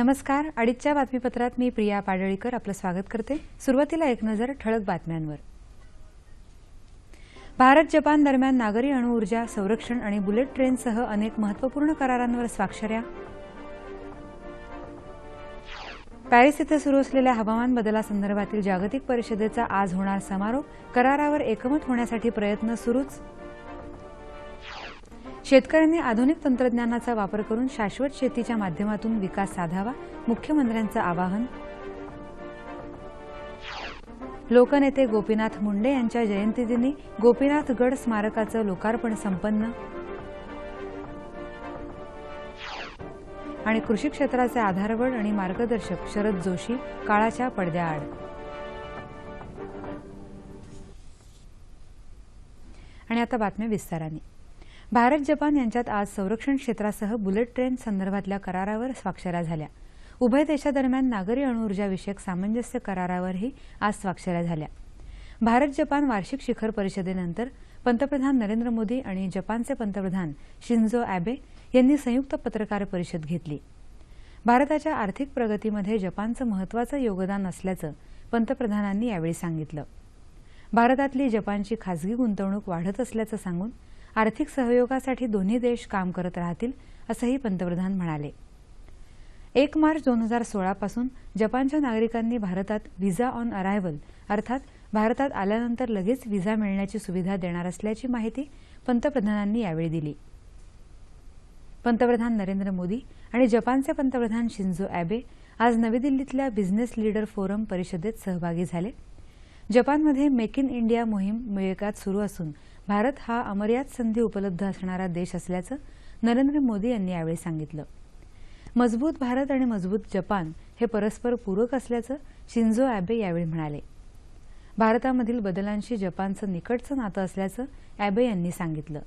नमस्कार. अडीचच्या बातमीपत्रात मी प्रिया पाडळीकर आपलं स्वागत करते. सुरुवातीला एक नजर ठळक बातम्यांवर. भारत जपान दरम्यान नागरी अणुऊर्जा संरक्षण आणि बुलेट ट्रेनसह अनेक महत्त्वपूर्ण करारांवर स्वाक्षऱ्या पॅरिस इथं सुरू असलेल्या हवामान बदलासंदर्भातील जागतिक परिषदेचा आज होणार समारोप करारावर एकमत होण्यासाठी प्रयत्न सुरूच. शेतकऱ्यांनी आधुनिक तंत्रज्ञानाचा वापर करून शाश्वत शेतीच्या माध्यमातून विकास साधावा मुख्यमंत्र्यांचं आवाहन. लोकनेते गोपीनाथ मुंडे यांच्या जयंतीदिनी गोपीनाथगड स्मारकाचं लोकार्पण संपन्न. आणि कृषी क्षेत्राचे आधारवड आणि मार्गदर्शक शरद जोशी काळाच्या पडद्याआड. आणि आता बातम्या विस्ताराने. भारत जपान यांच्यात आज संरक्षण क्षेत्रासह बुलेट ट्रेन संदर्भातल्या करारावर स्वाक्षऱ्या झाल्या. उभय देशादरम्यान नागरी अणुऊर्जाविषयक सामंजस्य करारावरही आज स्वाक्षऱ्या झाल्या. भारत जपान वार्षिक शिखर परिषदेनंतर पंतप्रधान नरेंद्र मोदी आणि जपानचे पंतप्रधान शिंझो अॅबे यांनी संयुक्त पत्रकार परिषद घेतली. भारताच्या आर्थिक प्रगतीमध्ये जपानचं महत्वाचं योगदान असल्याचं पंतप्रधानांनी यावेळी सांगितलं. भारतातली जपानची खासगी गुंतवणूक वाढत असल्याचं सांगून आर्थिक सहयोगासाठी दोन्ही देश काम करत राहतील असंही पंतप्रधान म्हणाले. एक मार्च दोन हजार सोळापासून जपानच्या नागरिकांनी भारतात व्हिसा ऑन अरायव्हल अर्थात भारतात आल्यानंतर लगेच व्हिसा मिळण्याची सुविधा देणार असल्याची माहिती पंतप्रधानांनी यावेळी दिली. पंतप्रधान नरेंद्र मोदी आणि जपानचे पंतप्रधान शिंझो अॅबे आज नवी दिल्लीतल्या बिझनेस लीडर फोरम परिषदेत सहभागी झाले. जपानमध्ये मेक इन इंडिया मोहीम मिळकात सुरू असून भारत हा अमर्याद संधी उपलब्ध असणारा देश असल्याचं नरेंद्र मोदी यांनी यावेळी सांगितलं. मजबूत भारत आणि मजबूत जपान हे परस्पर पूरक असल्याचं शिंझो अॅबे यावेळी म्हणाले. भारतामधील बदलांशी जपानचं निकटचं नातं असल्याचं अॅबे यांनी सांगितलं.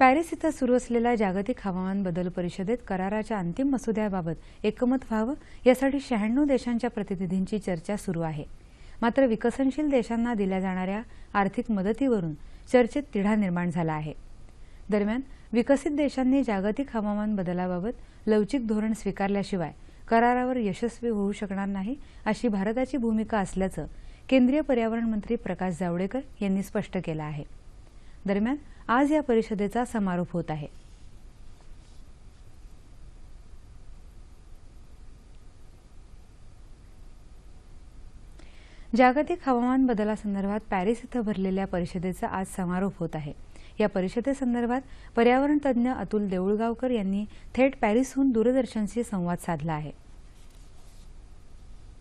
पॅरिस इथं सुरू असलेल्या जागतिक हवामान बदल परिषदेत कराराच्या अंतिम मसुद्याबाबत एकमत व्हावं यासाठी शहाण्णव देशांच्या प्रतिनिधींची चर्चा सुरू आहे. मात्र विकसनशील देशांना दिल्या जाणाऱ्या आर्थिक मदतीवरून चर्चेत तिढा निर्माण झाला आहे. दरम्यान विकसित देशांनी जागतिक हवामान बदलाबाबत लवचिक धोरण स्वीकारल्याशिवाय करारावर यशस्वी होऊ शकणार नाही अशी भारताची भूमिका असल्याचं केंद्रीय पर्यावरण मंत्री प्रकाश जावडेकर यांनी स्पष्ट केलं आहे. दरम्यान आज या परिषदेचा समारोप होत आहे. जागतिक हवामान बदलासंदर्भात पॅरिस इथं भरलेल्या परिषदेचा आज समारोप होत आहे. या परिषदेसंदर्भात पर्यावरण तज्ज्ञ अतुल देऊळगावकर यांनी थेट पॅरिसहून दूरदर्शनशी संवाद साधला आहे.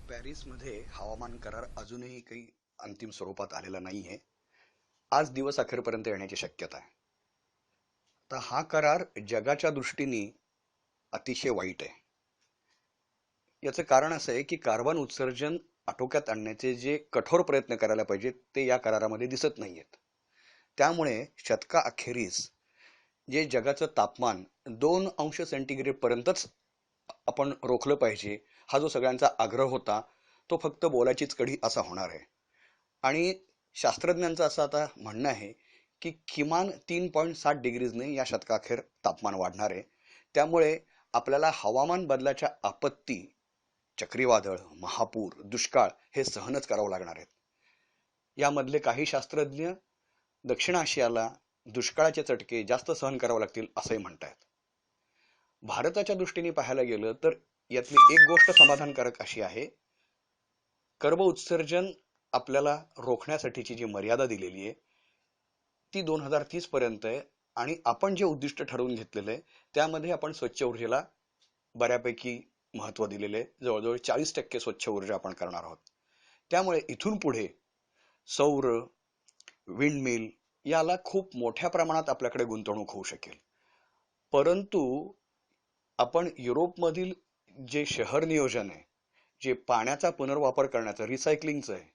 पॅरिसमध्ये हवामान करार अजूनही काही अंतिम स्वरूपात आलेला नाहीये. आज दिवस अखेरपर्यंत येण्याची शक्यता आहे. तर हा करार जगाच्या दृष्टीने अतिशय वाईट आहे. याचं कारण असं आहे की कार्बन उत्सर्जन आटोक्यात आणण्याचे जे कठोर प्रयत्न करायला पाहिजेत ते या करारामध्ये दिसत नाही आहेत त्यामुळे शतका अखेरीस जे जगाचं तापमान दोन अंश सेंटीग्रेडपर्यंतच आपण रोखलं पाहिजे हा जो सगळ्यांचा आग्रह होता तो फक्त बोलाचीच कढी असा होणार आहे. आणि शास्त्रज्ञांचं असं आता म्हणणं आहे की किमान तीन पॉईंट सात डिग्रीजने या शतकाखेर तापमान वाढणार आहे. त्यामुळे आपल्याला हवामान बदलाच्या आपत्ती चक्रीवादळ महापूर दुष्काळ हे सहनच करावं लागणार आहेत. यामधले काही शास्त्रज्ञ दक्षिण आशियाला दुष्काळाचे चटके जास्त सहन करावे लागतील असंही म्हणतायत. भारताच्या दृष्टीने पाहायला गेलं तर यातली एक गोष्ट समाधानकारक अशी आहे. कर्ब उत्सर्जन आपल्याला रोखण्यासाठीची जी मर्यादा दिलेली आहे ती दोन हजार तीस पर्यंत आहे आणि आपण जे उद्दिष्ट ठरवून घेतलेलं आहे त्यामध्ये आपण स्वच्छ ऊर्जेला बऱ्यापैकी महत्त्व दिलेले आहे. जवळजवळ चाळीस टक्के स्वच्छ ऊर्जा आपण करणार आहोत. त्यामुळे इथून पुढे सौर विंडमिल याला खूप मोठ्या प्रमाणात आपल्याकडे गुंतवणूक होऊ शकेल. परंतु आपण युरोपमधील जे शहर नियोजन आहे जे पाण्याचा पुनर्वापर करण्याचं रिसायकलिंगचं आहे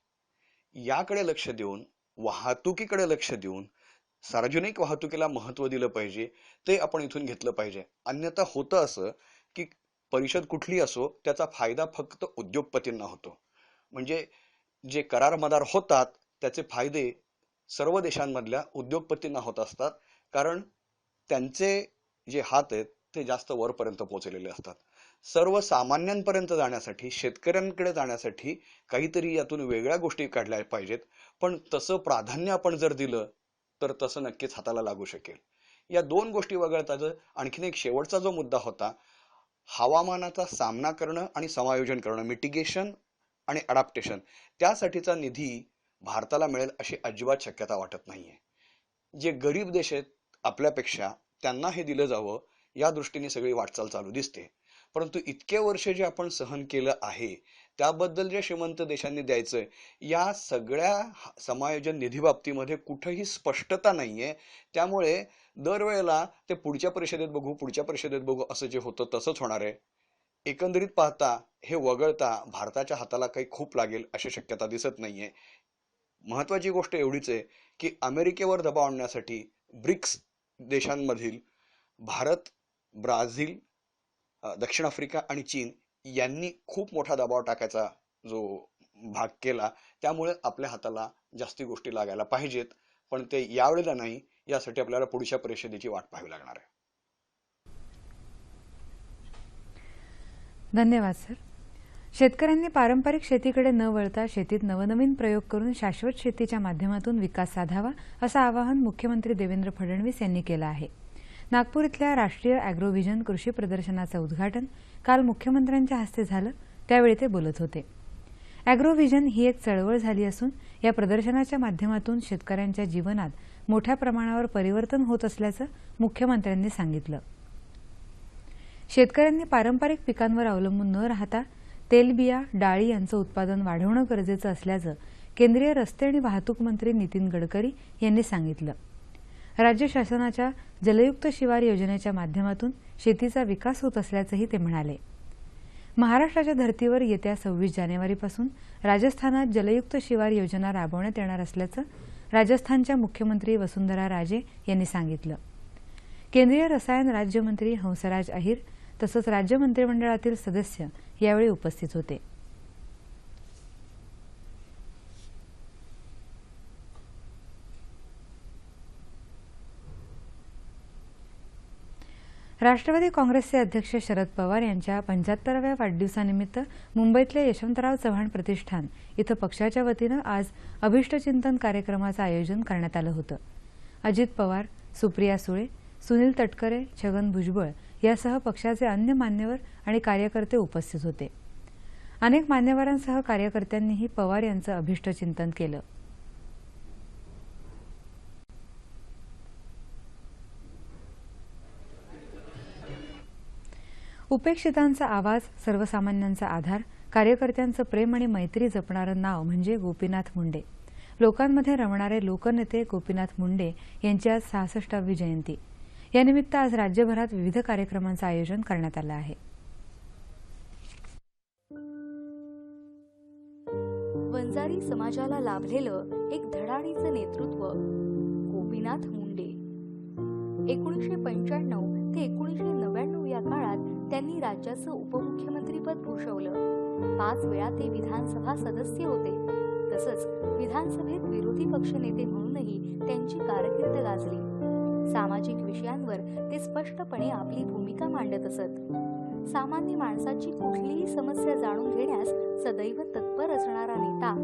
याकडे लक्ष देऊन वाहतुकीकडे लक्ष देऊन सार्वजनिक वाहतुकीला महत्त्व दिलं पाहिजे ते आपण इथून घेतलं पाहिजे. अन्यथा होतं असं की परिषद कुठली असो त्याचा फायदा फक्त उद्योगपतींना होतो. म्हणजे जे करार मदार होतात त्याचे फायदे सर्व देशांमधल्या उद्योगपतींना होत असतात कारण त्यांचे जे हात आहेत ते जास्त वरपर्यंत पोहोचलेले असतात. सर्वसामान्यांपर्यंत जाण्यासाठी शेतकऱ्यांकडे जाण्यासाठी काहीतरी यातून वेगळ्या गोष्टी काढल्या पाहिजेत. पण तसं प्राधान्य आपण जर दिलं तर तसं नक्कीच हाताला लागू शकेल. या दोन गोष्टी वगळता जर आणखीन एक शेवटचा जो मुद्दा होता हवामानाचा सामना करणं आणि समायोजन करणं मिटिगेशन आणि अडॅप्टेशन त्यासाठीचा निधी भारताला मिळेल अशी अजिबात शक्यता वाटत नाहीये. जे गरीब देश आहेत आपल्यापेक्षा त्यांना हे दिलं जावं या दृष्टीने सगळी वाटचाल चालू दिसते. परंतु इतके वर्ष जे आपण सहन केलं आहे त्याबद्दल जे श्रीमंत देशांनी द्यायचंय या सगळ्या समायोजन निधी बाबतीमध्ये कुठंही स्पष्टता नाहीये. त्यामुळे दरवेळेला ते पुढच्या परिषदेत बघू पुढच्या परिषदेत बघू असं जे होतं तसंच होणार आहे. एकंदरीत पाहता हे वगळता भारताच्या हाताला काही खूप लागेल अशी शक्यता दिसत नाहीये. महत्वाची गोष्ट एवढीच आहे की अमेरिकेवर दबाव आणण्यासाठी ब्रिक्स देशांमधील भारत ब्राझील दक्षिण आफ्रिका आणि चीन यांनी खूप मोठा दबाव टाकायचा जो भाग केला. त्यामुळे आपल्या हाताला जास्ती गोष्टी लागायला पाहिजेत. पण ते यावेळेला नाही यासाठी आपल्याला पुढच्या परिषदेची वाट पाहावी लागणार आहे. धन्यवाद सर. शेतकऱ्यांनी पारंपरिक शेतीकडे न वळता शेतीत नवनवीन प्रयोग करून शाश्वत शेतीच्या माध्यमातून विकास साधावा असं आवाहन मुख्यमंत्री देवेंद्र फडणवीस यांनी केलं आहे. नागपूर इथल्या राष्ट्रीय अॅग्रोव्हिजन कृषी प्रदर्शनाचं उद्घाटन काल मुख्यमंत्र्यांच्या हस्ते झालं त्यावेळी ते बोलत होते. अॅग्रोव्हिजन ही एक चळवळ झाली असून या प्रदर्शनाच्या माध्यमातून शेतकऱ्यांच्या जीवनात मोठ्या प्रमाणावर परिवर्तन होत असल्याचं मुख्यमंत्र्यांनी सांगितलं. शेतकऱ्यांनी पारंपरिक पिकांवर अवलंबून न राहता तेलबिया डाळी यांचं उत्पादन वाढवणं गरजेचं असल्याचं केंद्रीय रस्ते आणि वाहतूक मंत्री नितीन गडकरी यांनी सांगितलं. राज्य शासनाच्या जलयुक्त शिवार योजनेच्या माध्यमातून शेतीचा विकास होत असल्याचंही ते म्हणाले. महाराष्ट्राच्या धर्तीवर येत्या सव्वीस जानेवारीपासून राजस्थानात जलयुक्त शिवार योजना राबवण्यात येणार असल्याचं राजस्थानच्या मुख्यमंत्री वसुंधरा राजे यांनी सांगितलं. केंद्रीय रसायन राज्यमंत्री हंसराज अहिर तसंच राज्य मंत्रिमंडळातील सदस्य यावेळी उपस्थित होते. राष्ट्रवादी काँग्रेसचे अध्यक्ष शरद पवार यांच्या पंच्याहत्तराव्या वाढदिवसानिमित्त मुंबईतल्या यशवंतराव चव्हाण प्रतिष्ठान इथं पक्षाच्या वतीनं आज अभिष्टचिंतन कार्यक्रमाचं आयोजन करण्यात आलं होतं. अजित पवार सुप्रिया सुळे सुनील तटकरे छगन भुजबळ यासह पक्षाचे अन्य मान्यवर आणि कार्यकर्ते उपस्थित होते. अनेक मान्यवरांसह कार्यकर्त्यांनीही पवार यांचं अभिष्टचिंतन केलं. उपेक्षितांचा आवाज सर्वसामान्यांचा आधार कार्यकर्त्यांचं प्रेम आणि मैत्री जपणारं नाव म्हणजे गोपीनाथ मुंडे. लोकांमध्ये रमणारे लोकनेते गोपीनाथ मुंडे यांची आज सहासष्टावी जयंती. यानिमित्त आज राज्यभरात विविध कार्यक्रमांचं आयोजन करण्यात आलं आहे. वंजारी समाजाला लाभलेलं एक धडाडीचं नेतृत्व गोपीनाथ मुंडे. एकोणीसशे पंच्याण्णव या काळात त्यांनी राज्याचं उपमुख्यमंत्रीपद भूषवलं. पाच वेळा ते विधानसभा सदस्य होते. तसंच विधानसभेत विरोधी पक्षनेते म्हणूनही त्यांची कारकीर्द गाजली. सामाजिक विषयांवर ते स्पष्टपणे आपली भूमिका मांडत असत. सामान्य माणसाची कुठलीही समस्या जाणून घेण्यास सदैव तत्पर असणारा नेता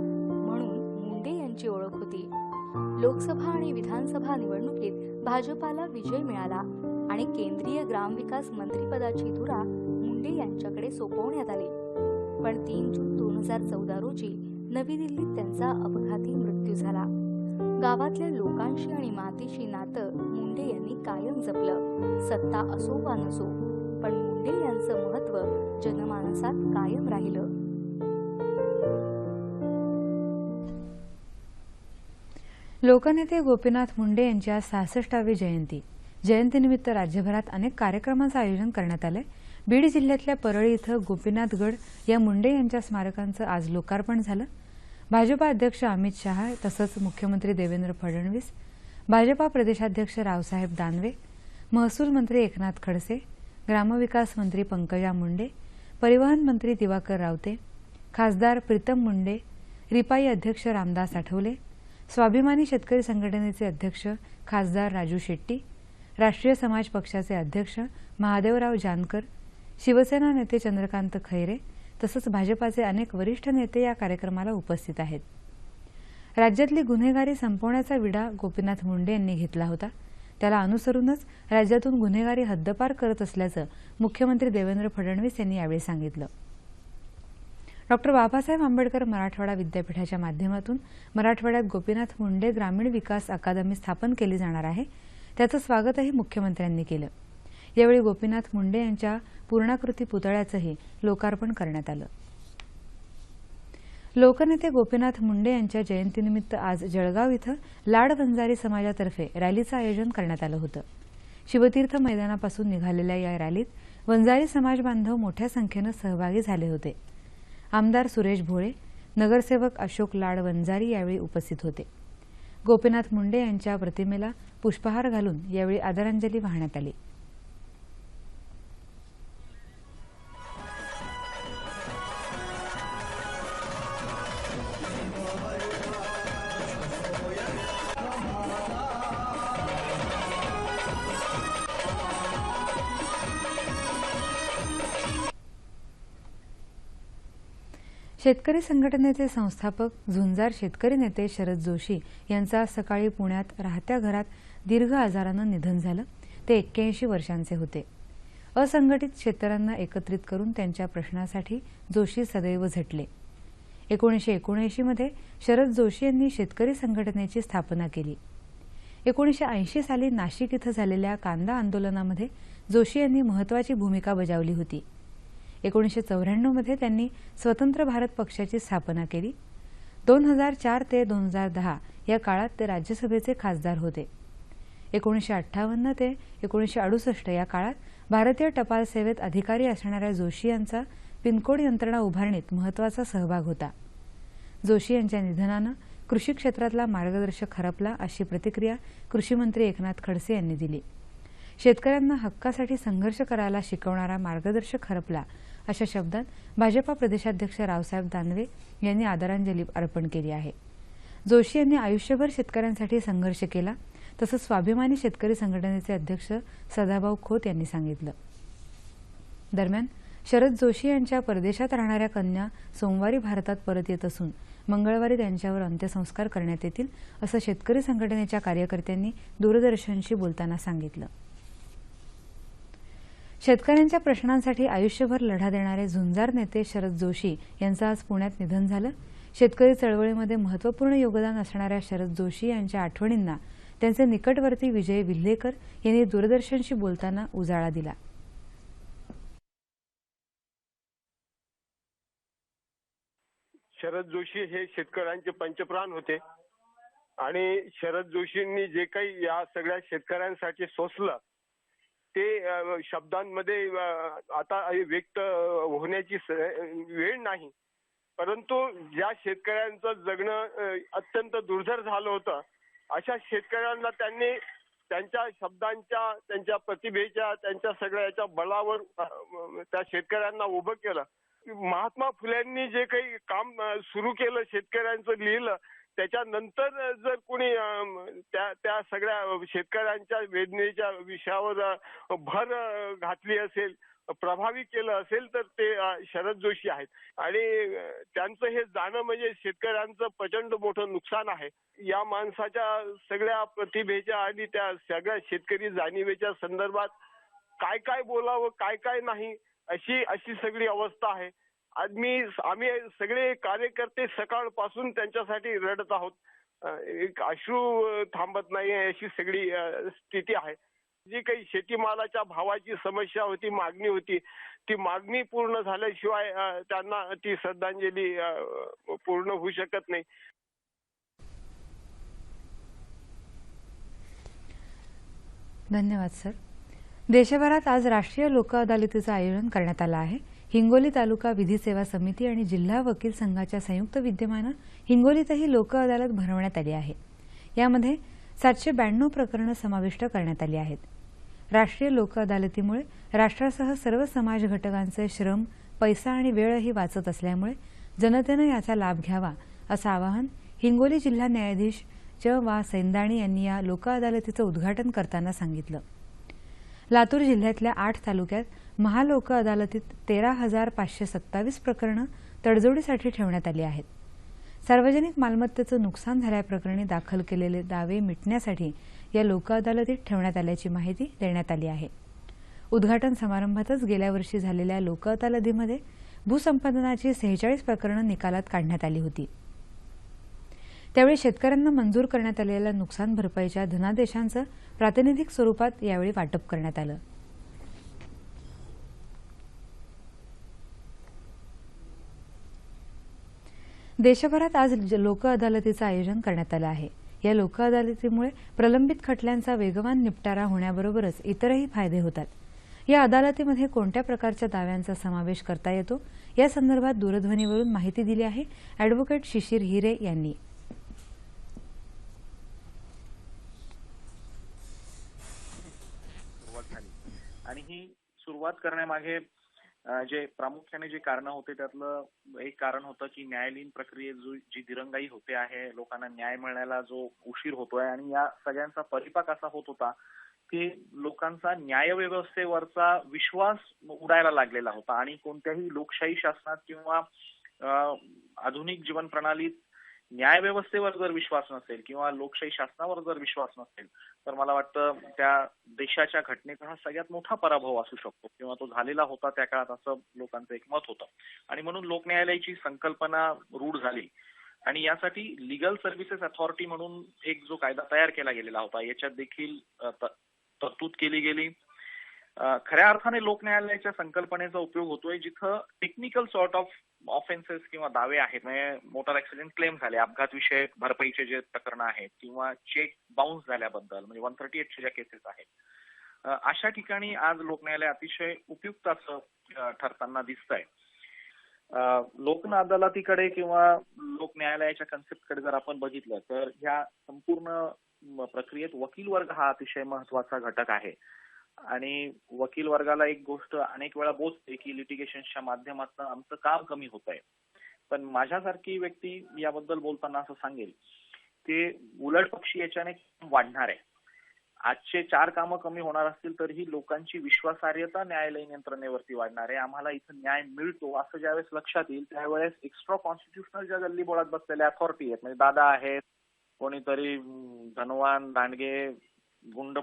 म्हणून मुंडे यांची ओळख होती. लोकसभा आणि विधानसभा निवडणुकीत भाजपाला विजय मिळाला. आणि केंद्रीय ग्रामविकास मंत्रीपदाची धुरा मुंडे यांच्याकडे सोपवण्यात आली. पण तीन जून दोन हजार चौदा रोजी नवी दिल्लीत त्यांचा अपघाती मृत्यू झाला. गावातल्या लोकांशी आणि मातीशी नातं मुंडे यांनी कायम जपलं. सत्ता असो वा नसो पण मुंडे यांचं महत्त्व जनमानसात कायम राहिलं. लोकनेते गोपीनाथ मुंडे यांच्या सहासष्टावी जयंती. जयंतीनिमित्त राज्यभरात अनेक कार्यक्रमांचं आयोजन करण्यात आलंय. बीड जिल्ह्यातल्या परळी इथं गोपीनाथगड या मुंडे यांच्या स्मारकांचं आज लोकार्पण झालं. भाजपा अध्यक्ष अमित शहा तसंच मुख्यमंत्री देवेंद्र फडणवीस भाजपा प्रदेशाध्यक्ष रावसाहेब दानवे महसूल मंत्री एकनाथ खडसे ग्रामविकास मंत्री पंकजा मुंडे परिवहन मंत्री दिवाकर रावते खासदार प्रीतम मुंडे रिपाई अध्यक्ष रामदास आठवले स्वाभिमानी शेतकरी संघटनेचे अध्यक्ष खासदार राजू शेट्टी राष्ट्रीय समाज पक्षाचे अध्यक्ष महादेवराव जानकर शिवसेना नेते चंद्रकांत खैरे तसंच भाजपाचे अनेक वरिष्ठ नेते या कार्यक्रमाला उपस्थित आहेत. राज्यातली गुन्हेगारी संपवण्याचा विडा गोपीनाथ मुंडे यांनी घेतला होता. त्याला अनुसरूनच राज्यातून गुन्हेगारी हद्दपार करत असल्याचं मुख्यमंत्री देवेंद्र फडणवीस यांनी यावेळी सांगितलं. डॉक्टर बाबासाहेब आंबेडकर मराठवाडा विद्यापीठाच्या माध्यमातून मराठवाड्यात गोपीनाथ मुंडे ग्रामीण विकास अकादमी स्थापन केली जाणार आहे. त्याचं स्वागतही मुख्यमंत्र्यांनी केलं. यावेळी गोपीनाथ मुंडे यांच्या पूर्णाकृती पुतळ्याचंही लोकार्पण करण्यात आलं. लोकनेते गोपीनाथ मुंडे यांच्या जयंतीनिमित्त आज जळगाव इथं लाड वंजारी समाजातर्फे रॅलीचं आयोजन करण्यात आलं होतं. शिवतीर्थ मैदानापासून निघालेल्या या रॅलीत वंजारी समाज बांधव मोठ्या संख्येनं सहभागी झाले होते. आमदार सुरेश भोळे नगरसेवक अशोक लाड वंजारी यावेळी उपस्थित होते. गोपीनाथ मुंडे यांच्या प्रतिमेला पुष्पहार घालून यावेळी आदरांजली वाहण्यात आली. शेतकरी संघटनेचे संस्थापक झुंजार शेतकरी नेते शरद जोशी यांचं आज सकाळी पुण्यात राहत्या घरात दीर्घ आजारानं निधन झालं. ते एक्क्याऐंशी वर्षांचे होते. असंघटित शेतकऱ्यांना एकत्रित करून त्यांच्या प्रश्नासाठी जोशी सदैव झटले. एकोणीसशे एकोणऐंशीमध्ये शरद जोशी यांनी शेतकरी संघटनेची स्थापना केली. एकोणीसशे ऐंशी साली नाशिक इथं झालेल्या कांदा आंदोलनामध्ये जोशी यांनी महत्वाची भूमिका बजावली होती. एकोणीसशे चौऱ्याण्णवमध्ये त्यांनी स्वतंत्र भारत पक्षाची स्थापना केली. दोन हजार चार ते दोन हजार दहा या काळात ते राज्यसभेचे खासदार होते. एकोणीसशे अठ्ठावन्न ते एकोणीसशे अडुसष्ट या काळात भारतीय टपाल सेवेत अधिकारी असणाऱ्या जोशी यांचा पिनकोड यंत्रणा उभारणीत महत्त्वाचा सहभाग होता. जोशी यांच्या निधनानं कृषी क्षेत्रातला मार्गदर्शक हरपला अशी प्रतिक्रिया कृषीमंत्री एकनाथ खडसे यांनी दिली. शेतकऱ्यांना हक्कासाठी संघर्ष करायला शिकवणारा मार्गदर्शक हरपला अशा शब्दात भाजपा प्रदेशाध्यक्ष रावसाहेब दानवे यांनी आदरांजली अर्पण केली आहे. जोशी यांनी आयुष्यभर शेतकऱ्यांसाठी संघर्ष केला तसंच स्वाभिमानी शेतकरी संघटनेचे अध्यक्ष सदाभाऊ खोत यांनी सांगितलं. दरम्यान शरद जोशी यांच्या परदेशात राहणाऱ्या कन्या सोमवारी भारतात परत येत असून मंगळवारी त्यांच्यावर अंत्यसंस्कार करण्यात येतील असं शेतकरी संघटनेच्या कार्यकर्त्यांनी दूरदर्शनशी बोलताना सांगितलं. शेतकऱ्यांच्या प्रश्नांसाठी आयुष्यभर लढा देणारे झुंजार नेते शरद जोशी यांचं आज पुण्यात निधन झालं. शेतकरी चळवळीमध्ये महत्त्वपूर्ण योगदान असणाऱ्या शरद जोशी यांच्या आठवणींना त्यांचे निकटवर्ती विजय विल्हेकर यांनी दूरदर्शनशी बोलताना उजाळा दिला. शरद जोशी हे शेतकऱ्यांचे पंचप्राण होते. आणि शरद जोशींनी जे काही या सगळ्या शेतकऱ्यांसाठी सोसलं ते शब्दांमध्ये आता व्यक्त होण्याची स- वेळ नाही. परंतु ज्या शेतकऱ्यांचं जगणं अत्यंत दुर्धर झालं होतं अशा शेतकऱ्यांना त्यांनी त्यांच्या शब्दांच्या त्यांच्या प्रतिभेच्या त्यांच्या सगळ्या याच्या बळावर त्या शेतकऱ्यांना उभं केलं. महात्मा फुल्यांनी जे काही काम सुरू केलं शेतकऱ्यांचं लिहिलं त्याच्यानंतर जर कोणी त्या त्या सगळ्या शेतकऱ्यांच्या वेदनेच्या विषयावर भर घातली असेल प्रभावी केलं असेल तर ते शरद जोशी आहेत. आणि त्यांचं हे जाणं म्हणजे शेतकऱ्यांचं प्रचंड मोठं नुकसान आहे. या माणसाच्या सगळ्या प्रतिभेच्या आणि त्या सगळ्या शेतकरी जाणीवेच्या संदर्भात काय काय बोलावं काय काय नाही अशी अशी सगळी अवस्था आहे. आज मी आम्ही सगळे कार्यकर्ते सकाळपासून त्यांच्यासाठी रडत आहोत. एक अश्रू थांबत नाही अशी सगळी स्थिती आहे. जी काही शेतीमालाच्या भावाची समस्या होती मागणी होती ती मागणी पूर्ण झाल्याशिवाय त्यांना ती श्रद्धांजली पूर्ण होऊ शकत नाही. धन्यवाद सर. देशभरात आज राष्ट्रीय लोक अदालतीचं आयोजन करण्यात आलं आहे. हिंगोली तालुका विधी सेवा समिती आणि जिल्हा वकील संघाच्या संयुक्त विद्यमानं हिंगोलीतही लोक अदालत भरवण्यात आली आहे. यामध्ये सातशे ब्याण्णव प्रकरणं समाविष्ट करण्यात आली आहेत. राष्ट्रीय लोक अदालतीमुळे राष्ट्रासह सर्व समाज घटकांचे श्रम पैसा आणि वेळही वाचत असल्यामुळे जनतेनं याचा लाभ घ्यावा असं आवाहन हिंगोली जिल्हा न्यायाधीश च वा सैंदाणी यांनी या लोक अदालतीचं उद्घाटन करताना सांगितलं. लातूर जिल्ह्यातल्या आठ तालुक्यात महालोक अदालतीत तेरा हजार पाचशे सत्तावीस प्रकरणं तडजोडीसाठी ठेवण्यात आली आहेत. सार्वजनिक मालमत्तेचं नुकसान झाल्याप्रकरणी दाखल केलेले दावे मिटण्यासाठी या लोक अदालतीत ठेवण्यात आल्याची माहिती देण्यात आली आहे. उद्घाटन समारंभातच गेल्या वर्षी झालेल्या लोक अदालतीमध्ये भूसंपादनाची सेहेचाळीस प्रकरणं निकालात काढण्यात आली होती. त्यावेळी शेतकऱ्यांना मंजूर करण्यात आलेल्या नुकसान भरपाईच्या धनादेशांचं प्रातिनिधिक स्वरूपात यावेळी वाटप करण्यात आलं. देशभरात आज लोक अदालतीचं आयोजन करण्यात आलं आहे. या लोक अदालतीमुळे प्रलंबित खटल्यांचा वेगवान निपटारा होण्याबरोबरच इतरही फायदे होतात. या अदालतीमध्ये कोणत्या प्रकारच्या दाव्यांचा समावेश करता येतो? या संदर्भात दूरध्वनीवरून माहिती दिली आहे अॅडव्होकेट शिशिर हिरे यांनी. आणि ही सुरुवात करण्यामागे जे प्रामुख्याने जे कारण होते त्यातलं एक कारण होतं की न्यायालयीन प्रक्रियेत जो जी दिरंगाई होते आहे लोकांना न्याय मिळण्याला जो उशीर होतोय आणि या सगळ्यांचा परिपाक असा होत होता की लोकांचा न्यायव्यवस्थेवरचा विश्वास उडायला लागलेला होता. आणि कोणत्याही लोकशाही शासनात किंवा आधुनिक जीवन प्रणालीत न्यायव्यवस्थेवर जर विश्वास नसेल किंवा लोकशाही शासनावर जर विश्वास नसेल तर मला वाटतं त्या देशाच्या घटनेचा हा सगळ्यात मोठा पराभव असू शकतो किंवा तो झालेला होता त्या काळात असं लोकांचं एक मत होतं. आणि म्हणून लोकन्यायालयाची संकल्पना रूढ झाली. आणि यासाठी लिगल सर्व्हिसेस अथॉरिटी म्हणून एक जो कायदा तयार केला गेलेला होता याच्यात देखील तरतूद केली गेली. खऱ्या अर्थाने लोकन्यायालयाच्या संकल्पनेचा उपयोग होतोय जिथं टेक्निकल सॉर्ट ऑफ ऑफेन्सेस किंवा दावे आहेत म्हणजे मोटर ऍक्सिडेंट क्लेम झाले अपघात विषयक भरपाईचे जे प्रकरणं आहेत किंवा चेक बाउन्स झाल्याबद्दल म्हणजे वन थर्टी एटच्या ज्या केसेस आहेत. अशा ठिकाणी आज लोकन्यायालय अतिशय उपयुक्त असं ठरताना दिसतंय. अ, लोक अदालतीकडे किंवा लोक न्यायालयाच्या कन्सेप्टकडे जर आपण बघितलं तर ह्या संपूर्ण प्रक्रियेत वकील वर्ग हा अतिशय महत्त्वाचा घटक आहे. आणि वकील वर्गाला एक गोष्ट अनेक वेळा बोचते की लिटिगेशनच्या माध्यमातून आमचं काम कमी होत आहे. पण माझ्यासारखी व्यक्ती याबद्दल बोलताना असं सांगेल की उलट पक्षी याच्याने वाढणार आहे. आजचे चार कामं कमी होणार असतील तरीही लोकांची विश्वासार्हता न्यायालयीन यंत्रणेवरती वाढणार आहे. आम्हाला इथं न्याय मिळतो असं ज्यावेळेस लक्षात येईल त्यावेळेस एक्स्ट्रा कॉन्स्टिट्युशनल ज्या गल्लीबोळात बसलेल्या अथॉरिटी आहेत म्हणजे दादा आहेत कोणीतरी धनवान दांडगे गुंड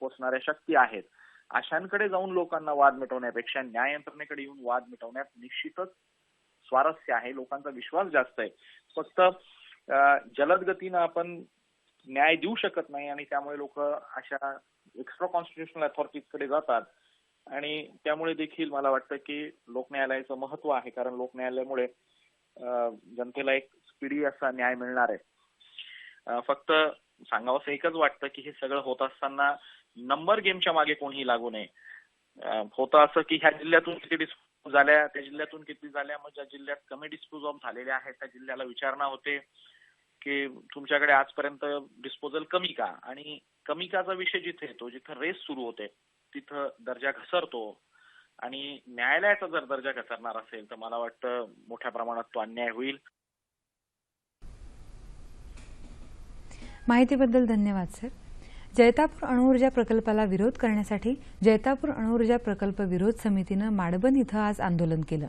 पोचणाऱ्या शक्ती आहेत. अशांकडे जाऊन लोकांना वाद मिटवण्यापेक्षा न्याय यंत्रणेकडे येऊन वाद मिटवण्यात निश्चितच स्वारस्य आहे. लोकांचा विश्वास जास्त आहे. फक्त जलद गतीनं आपण न्याय देऊ शकत नाही आणि त्यामुळे लोक अशा एक्स्ट्रा कॉन्स्टिट्युशनल अथॉरिटीजकडे जातात. आणि त्यामुळे देखील मला वाटतं की लोकन्यायालयाचं महत्त्व आहे. कारण लोकन्यायालयामुळे अं, जनतेला एक स्पीडी असा न्याय मिळणार आहे. फक्त फक्त सांगावंसं एकच वाटतं की हे सगळं होत असताना नंबर गेमच्या मागे कोणीही लागू नये. होतं असं की ह्या जिल्ह्यातून किती डिस्पोज झाल्या त्या जिल्ह्यातून किती झाल्या मग ज्या जिल्ह्यात कमी डिस्पोज ऑफ झालेल्या आहेत त्या जिल्ह्याला विचारणा होते की तुमच्याकडे आजपर्यंत डिस्पोजल कमी का? आणि कमी काचा विषय जिथे येतो जिथं रेस सुरू होते तिथं दर्जा घसरतो. आणि न्यायालयाचा जर दर्जा घसरणार असेल तर मला वाटतं मोठ्या प्रमाणात तो अन्याय होईल. माहितीबद्दल धन्यवाद सर. जैतापूर अणुऊर्जा प्रकल्पाला विरोध करण्यासाठी जैतापूर अणुऊर्जा प्रकल्प विरोध समितीनं माडबन इथं आज आंदोलन केलं.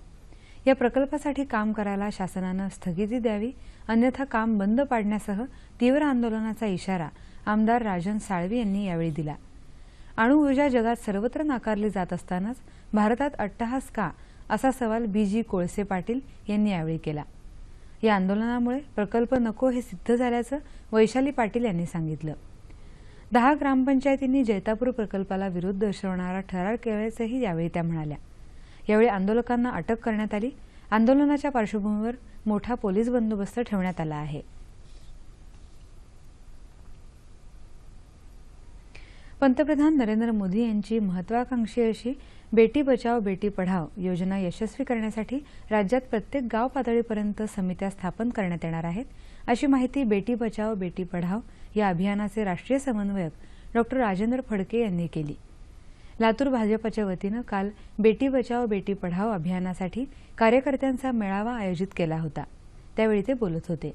या प्रकल्पासाठी काम करायला शासनानं स्थगिती द्यावी अन्यथा काम बंद पाडण्यासह तीव्र आंदोलनाचा इशारा आमदार राजन साळवी यांनी यावेळी दिला. अणुऊर्जा जगात सर्वत्र नाकारली जात असतानाच भारतात अट्टहास का असा सवाल बी जी कोळसे पाटील यांनी यावेळी केला. या आंदोलनामुळे प्रकल्प नको हे सिद्ध झाल्याचं वैशाली पाटील यांनी सांगितलं. दहा ग्रामपंचायतींनी जैतापूर प्रकल्पाला विरोध दर्शवणारा ठराव केल्याचंही यावेळी त्या म्हणाल्या. यावेळी आंदोलकांना अटक करण्यात आली. आंदोलनाच्या पार्श्वभूमीवर मोठा पोलीस बंदोबस्त ठेवण्यात आला आहे. पंतप्रधान नरेंद्र मोदी यांची महत्वाकांक्षी अशी बेटी बचाव बेटी पढाव योजना यशस्वी करण्यासाठी राज्यात प्रत्येक गाव पातळीपर्यंत समित्या स्थापन करण्यात येणार आहेत. अशी माहिती बेटी बचाव बेटी पढाव या अभियानाचे राष्ट्रीय समन्वयक डॉक्टर राजेंद्र फडके यांनी केली. लातूर भाजपच्या वतीनं काल बेटी बचाव बेटी पढाव अभियानासाठी कार्यकर्त्यांचा मेळावा आयोजित केला होता. त्यावेळी ते बोलत होते.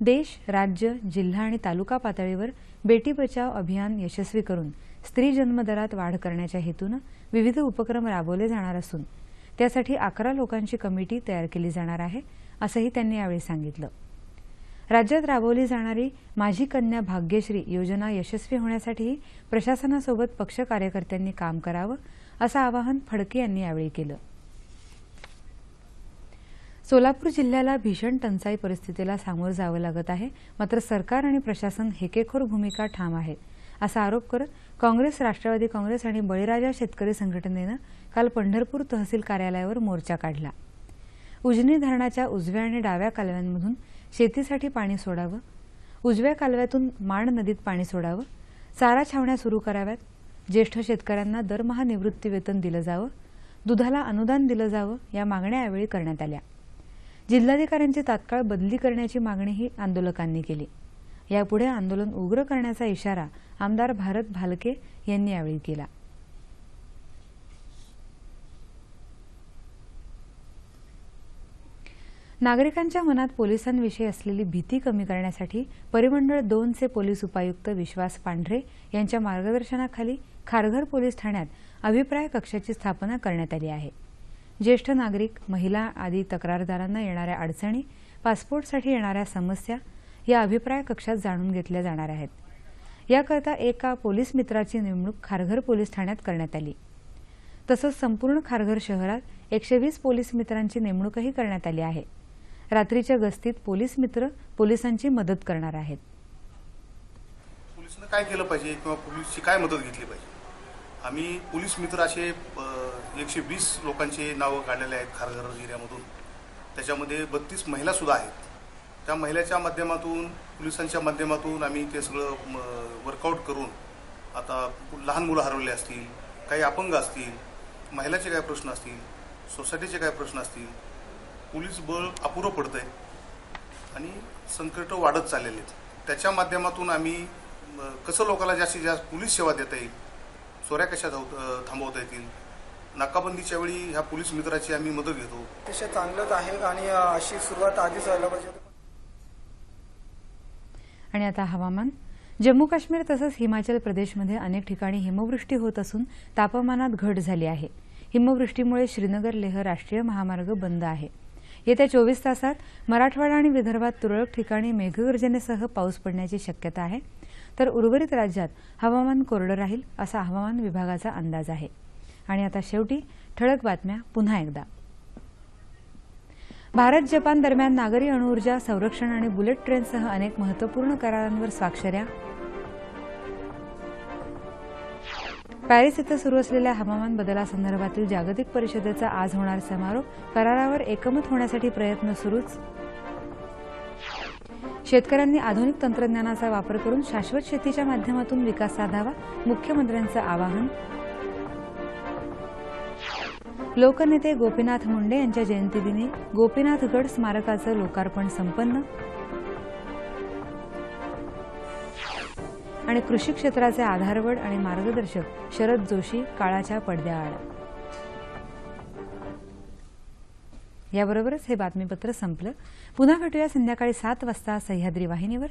देश राज्य जिल्हा आणि तालुका पातळीवर बेटी बचाव अभियान यशस्वी करून स्त्री जन्मदरात वाढ करण्याच्या हेतूनं विविध उपक्रम राबवले जाणार असून त्यासाठी अकरा लोकांची कमिटी तयार केली जाणार आहे असंही त्यांनी यावेळी सांगितलं. राज्यात राबवली जाणारी माझी कन्या भाग्यश्री योजना यशस्वी होण्यासाठीही प्रशासनासोबत पक्ष कार्यकर्त्यांनी काम करावं असं आवाहन फडके यांनी यावेळी केलं. सोलापूर जिल्ह्याला भीषण टंचाई परिस्थितीला सामोरं जावं लागत आहे. मात्र सरकार आणि प्रशासन हेकेखोर भूमिका ठाम आहे असा आरोप करत काँग्रेस राष्ट्रवादी काँग्रेस आणि बळीराजा शेतकरी संघटनेनं काल पंढरपूर तहसील कार्यालयावर मोर्चा काढला. उजनी धरणाच्या उजव्या आणि डाव्या कालव्यांमधून शेतीसाठी पाणी सोडावं. उजव्या कालव्यातून माण नदीत पाणी सोडावं. चारा छावण्या सुरू कराव्यात. ज्येष्ठ शेतकऱ्यांना दरमहा निवृत्ती वेतन दिलं जावं. दुधाला अनुदान दिलं जावं या मागण्या यावेळी करण्यात आल्या. जिल्हाधिकाऱ्यांची तात्काळ बदली करण्याची मागणीही आंदोलकांनी केली. यापुढे आंदोलन उग्र करण्याचा इशारा आमदार भारत भालके यांनी यावेळी केला. नागरिकांच्या मनात पोलिसांविषयी असलेली भीती कमी करण्यासाठी परिमंडळ दोनचे पोलीस उपायुक्त विश्वास पांढरे यांच्या मार्गदर्शनाखाली खारघर पोलीस ठाण्यात अभिप्राय कक्षाची स्थापना करण्यात आली आहे. ज्येष्ठ नागरिक महिला आदी तक्रारदारांना येणाऱ्या अडचणी पासपोर्टसाठी येणाऱ्या समस्या या अभिप्राय कक्षात जाणून घेतल्या जाणार आहेत. याकरता एका पोलीस मित्राची नेमणूक खारघर पोलीस ठाण्यात करण्यात आली. तसंच संपूर्ण खारघर शहरात एकशे वीस पोलीस मित्रांची नेमणूकही करण्यात आली आहे. रात्रीच्या गस्तीत पोलीस मित्र पोलिसांची मदत करणार आहेत. पोलिसांना काय केलं पाहिजे किंवा पोलिसची काय मदत घेतली पाहिजे? आम्ही पोलीस मित्र असे एकशे वीस लोकांचे नावं काढलेले आहेत खारघर एरियामधून. त्याच्यामध्ये बत्तीस महिला सुद्धा आहेत. त्या महिलाच्या माध्यमातून पोलिसांच्या माध्यमातून आम्ही ते सगळं वर्कआउट करून आता लहान मुलं हरवले असतील काही अपंग असतील महिलाचे काय प्रश्न असतील सोसायटीचे काय प्रश्न असतील पोलीस बळ अपुरं पडतंय आणि संकट वाढत चाललेले आहेत. त्याच्या माध्यमातून आम्ही म, कसं लोकांना जास्तीत जास्त पोलीस सेवा देता येईल? चोऱ्या कशा थांबवता येतील? नाकाबंदीच्या वेळी ह्या पोलीस मित्राची आम्ही मदत घेतो. अतिशय चांगलंच आहे आणि अशी सुरुवात आधीच व्हायला पाहिजे. आणि आता हवामान. जम्मू काश्मीर तसंच हिमाचल प्रदेशमध्ये अनेक ठिकाणी हिमवृष्टी होत असून तापमानात घट झाली आहे. हिमवृष्टीमुळे श्रीनगर लेह राष्ट्रीय महामार्ग बंद आहे. येत्या चोवीस तासात मराठवाडा आणि विदर्भात तुरळक ठिकाणी मेघगर्जनेसह पाऊस पडण्याची शक्यता आहे. तर उर्वरित राज्यात हवामान कोरडं राहील असा हवामान विभागाचा अंदाज आहे. आणि आता शेवटी ठळक बातम्या पुन्हा एकदा. भारत जपान दरम्यान नागरी अणुऊर्जा संरक्षण आणि बुलेट ट्रेनसह अनेक महत्त्वपूर्ण करारांवर स्वाक्षऱ्या पॅरिस इथं सुरू असलेल्या हवामान बदलासंदर्भातील जागतिक परिषदेचा आज होणार समारोप करारावर एकमत होण्यासाठी प्रयत्न सुरूच. शेतकऱ्यांनी आधुनिक तंत्रज्ञानाचा वापर करून शाश्वत शेतीच्या माध्यमातून विकास साधावा मुख्यमंत्र्यांचं आवाहन. लोकनेते गोपीनाथ मुंडे यांच्या जयंतीदिनी गोपीनाथगड स्मारकाचं लोकार्पण संपन्न. आणि कृषी क्षेत्राचे आधारवड आणि मार्गदर्शक शरद जोशी काळाच्या पडद्याआड. याबरोबरच हे बातमीपत्र संपलं. पुन्हा भेटूया संध्याकाळी सात वाजता सह्याद्री वाहिनीवर.